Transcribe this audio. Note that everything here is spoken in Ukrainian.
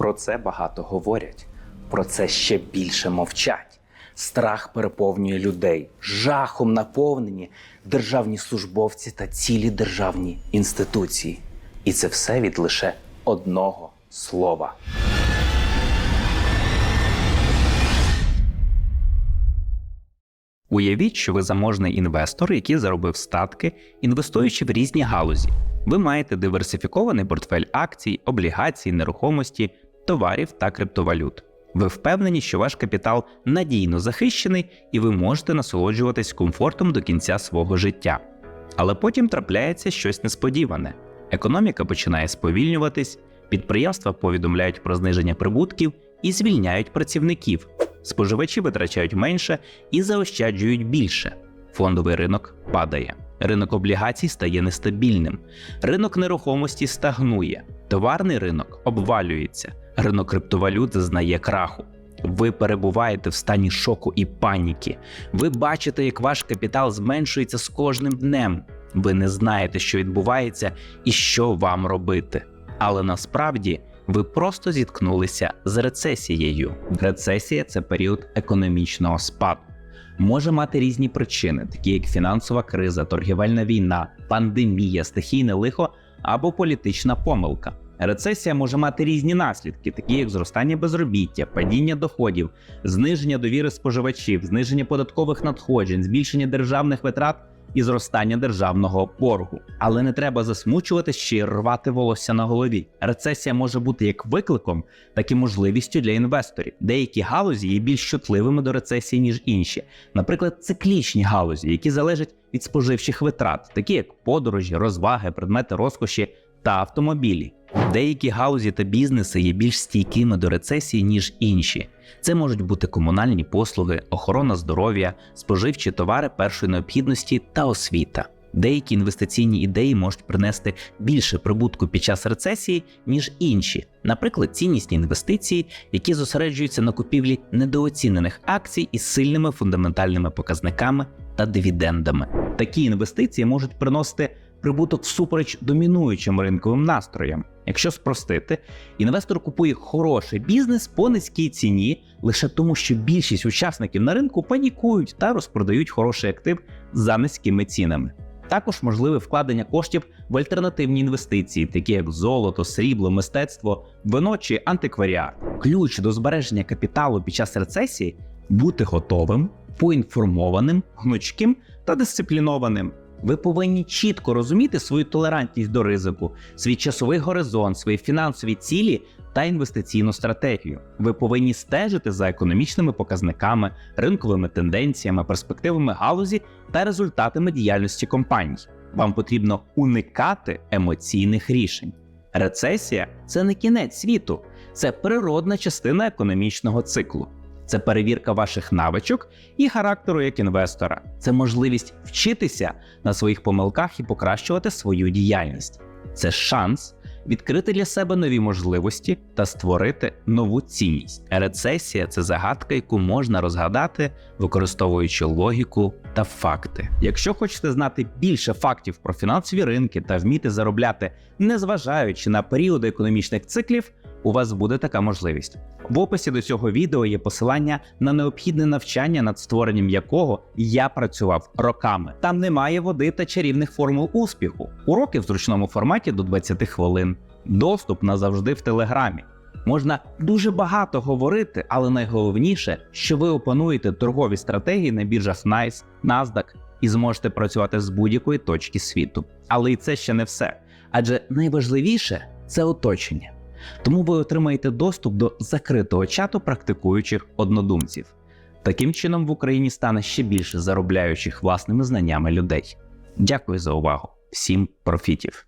Про це багато говорять, про це ще більше мовчать. Страх переповнює людей, жахом наповнені державні службовці та цілі державні інституції. І це все від лише одного слова. Уявіть, що ви заможний інвестор, який заробив статки, інвестуючи в різні галузі. Ви маєте диверсифікований портфель акцій, облігацій, нерухомості, товарів та криптовалют. Ви впевнені, що ваш капітал надійно захищений і ви можете насолоджуватись комфортом до кінця свого життя. Але потім трапляється щось несподіване. Економіка починає сповільнюватись, підприємства повідомляють про зниження прибутків і звільняють працівників. Споживачі витрачають менше і заощаджують більше. Фондовий ринок падає. Ринок облігацій стає нестабільним. Ринок нерухомості стагнує. Товарний ринок обвалюється. Ринок криптовалют зазнає краху. Ви перебуваєте в стані шоку і паніки. Ви бачите, як ваш капітал зменшується з кожним днем. Ви не знаєте, що відбувається і що вам робити. Але насправді ви просто зіткнулися з рецесією. Рецесія це період економічного спаду. Може мати різні причини, такі як фінансова криза, торгівельна війна, пандемія, стихійне лихо або політична помилка. Рецесія може мати різні наслідки, такі як зростання безробіття, падіння доходів, зниження довіри споживачів, зниження податкових надходжень, збільшення державних витрат і зростання державного боргу. Але не треба засмучуватись чи рвати волосся на голові. Рецесія може бути як викликом, так і можливістю для інвесторів. Деякі галузі є більш чутливими до рецесії, ніж інші. Наприклад, циклічні галузі, які залежать від споживчих витрат, такі як подорожі, розваги, предмети розкоші та автомобілі. Деякі галузі та бізнеси є більш стійкими до рецесії, ніж інші. Це можуть бути комунальні послуги, охорона здоров'я, споживчі товари першої необхідності та освіта. Деякі інвестиційні ідеї можуть принести більше прибутку під час рецесії, ніж інші, наприклад, ціннісні інвестиції, які зосереджуються на купівлі недооцінених акцій із сильними фундаментальними показниками та дивідендами. Такі інвестиції можуть приносити прибуток всупереч домінуючим ринковим настроям. Якщо спростити, інвестор купує хороший бізнес по низькій ціні лише тому, що більшість учасників на ринку панікують та розпродають хороший актив за низькими цінами. Також можливе вкладення коштів в альтернативні інвестиції, такі як золото, срібло, мистецтво, вино чи антикваріат. Ключ до збереження капіталу під час рецесії бути готовим, поінформованим, гнучким та дисциплінованим. Ви повинні чітко розуміти свою толерантність до ризику, свій часовий горизонт, свої фінансові цілі та інвестиційну стратегію. Ви повинні стежити за економічними показниками, ринковими тенденціями, перспективами галузі та результатами діяльності компаній. Вам потрібно уникати емоційних рішень. Рецесія це не кінець світу, це природна частина економічного циклу. Це перевірка ваших навичок і характеру як інвестора. Це можливість вчитися на своїх помилках і покращувати свою діяльність. Це шанс відкрити для себе нові можливості та створити нову цінність. Рецесія це загадка, яку можна розгадати, використовуючи логіку та факти. Якщо хочете знати більше фактів про фінансові ринки та вміти заробляти, незважаючи на періоди економічних циклів, у вас буде така можливість. В описі до цього відео є посилання на необхідне навчання, над створенням якого я працював роками. Там немає води та чарівних формул успіху. Уроки в зручному форматі до 20 хвилин. Доступ назавжди в телеграмі. Можна дуже багато говорити, але найголовніше, що ви опануєте торгові стратегії на біржах NICE, NASDAQ і зможете працювати з будь-якої точки світу. Але і це ще не все. Адже найважливіше це оточення. Тому ви отримаєте доступ до закритого чату практикуючих однодумців. Таким чином в Україні стане ще більше заробляючих власними знаннями людей. Дякую за увагу. Всім профітів!